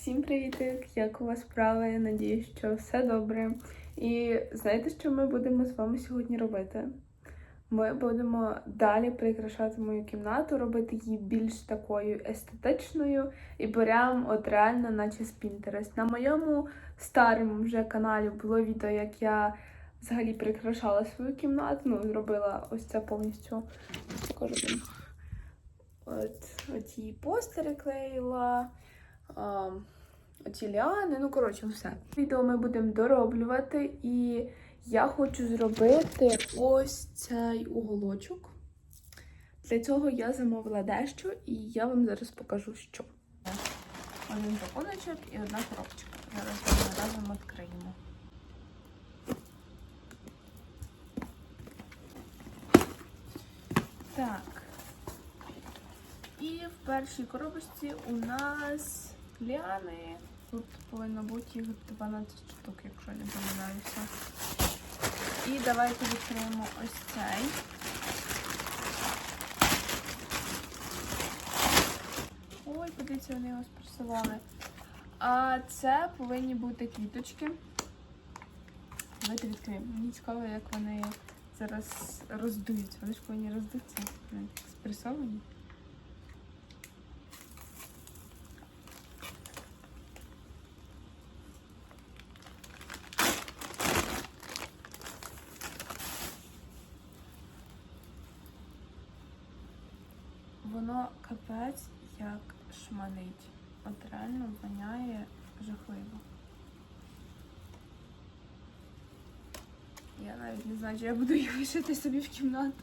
Всім привітик! Як у вас справи? Надіюсь, що все добре. І знаєте, що ми будемо з вами сьогодні робити? Ми будемо далі прикрашати мою кімнату, робити її більш такою естетичною і прям от реально, наче з Pinterest. На моєму старому вже каналі було відео, як я взагалі прикрашала свою кімнату. Ну, зробила ось це повністю. Вам. От, оті постери клеїла. Оці ліани, ну коротше, все. Відео ми будемо дороблювати, і я хочу зробити ось цей уголочок. Для цього я замовила дещо, і я вам зараз покажу, що. Один пакуночок і одна коробочка. Зараз ми разом відкриємо. Так. І в першій коробочці у нас ліани. Тут повинно бути їх 12 штук, якщо не помиляюся. І давайте відкриємо ось цей. Ой, подивіться, вони його спресували. А це повинні бути квіточки. Давайте відкриємо. Мені цікаво, як вони зараз роздуються. Вони ж повинні роздутися. Вони спресовані. Воно капець як шманить. От реально воняє жахливо. Я навіть не знаю, чи я буду їх вішати собі в кімнату.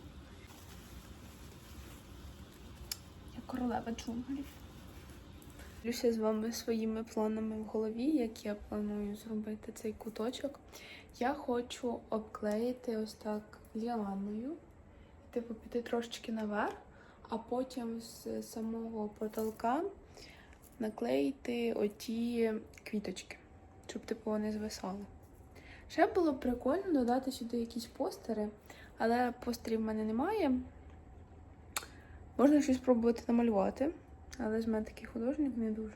Я королева джунглів. Ділюся з вами своїми планами в голові, як я планую зробити цей куточок. Я хочу обклеїти ось так ліаною, типу піти трошечки наверх а потім з самого потолка наклеїти оті квіточки, щоб типу вони звисали. Ще було б прикольно додати сюди якісь постери, але постерів в мене немає. Можна щось спробувати намалювати, але з мене такий художник не дуже.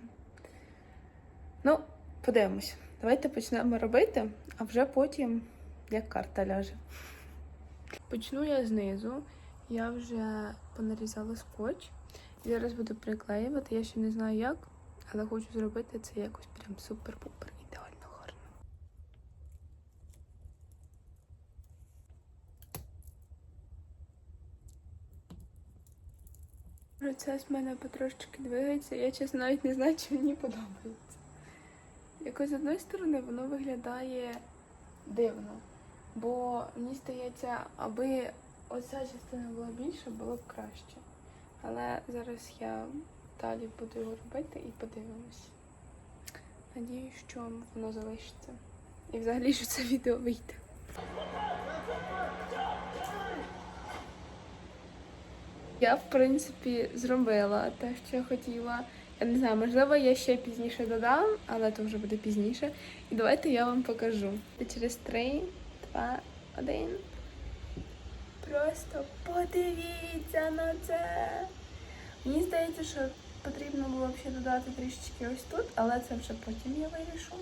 Ну, подивимось. Давайте почнемо робити, а вже потім як карта ляже. Почну я знизу. Я вже понарізала скотч. Зараз буду приклеювати. Я ще не знаю як, але хочу зробити це якось прям супер-пупер ідеально гарно. Процес в мене потрошечки двигається. Я чесно навіть не знаю, чи мені подобається. Якось з одної сторони воно виглядає дивно. Бо мені здається, аби оця частина була більша, було б краще. Але зараз я далі буду його робити і подивимось. Надіюсь, що воно залишиться. І взагалі, що це відео вийде. Я, в принципі, зробила те, що я хотіла. Я не знаю, можливо, я ще пізніше додам, але то вже буде пізніше. І давайте я вам покажу. Через 3, 2, 1. Просто подивіться на це. Мені здається, що потрібно було б ще додати трішечки ось тут, але це вже потім я вирішу.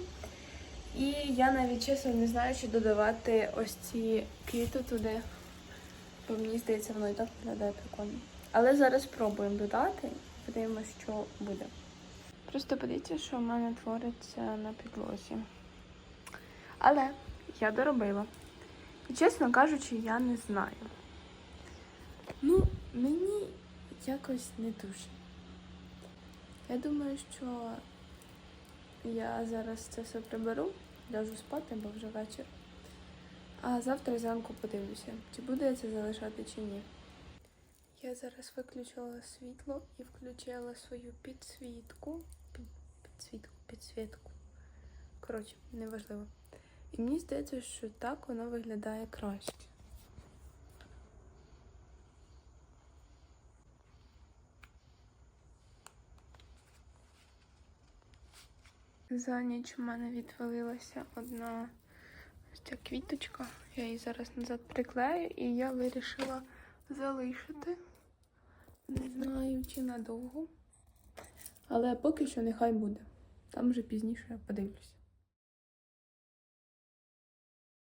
І я навіть чесно не знаю, чи додавати ось ці квіти туди. Бо мені здається, воно і так виглядає прикольно. Але зараз спробуємо додати подивимося, що буде. Просто подивіться, що в мене твориться на підлозі. Але я доробила. Чесно кажучи, я не знаю. Ну, мені якось не дуже. Я думаю, що я зараз це все приберу, ляжу спати, бо вже вечір. А завтра зранку подивлюся, чи буду я це залишати, чи ні. Я зараз виключила світло і включила свою підсвітку. Під, підсвітку, підсвітку. Коротше, неважливо. І мені здається, що так воно виглядає краще. За ніч у мене відвалилася одна ось ця квіточка. Я її зараз назад приклею і я вирішила залишити. Не знаю, чи надовго. Але поки що нехай буде. Там вже пізніше подивлюсь.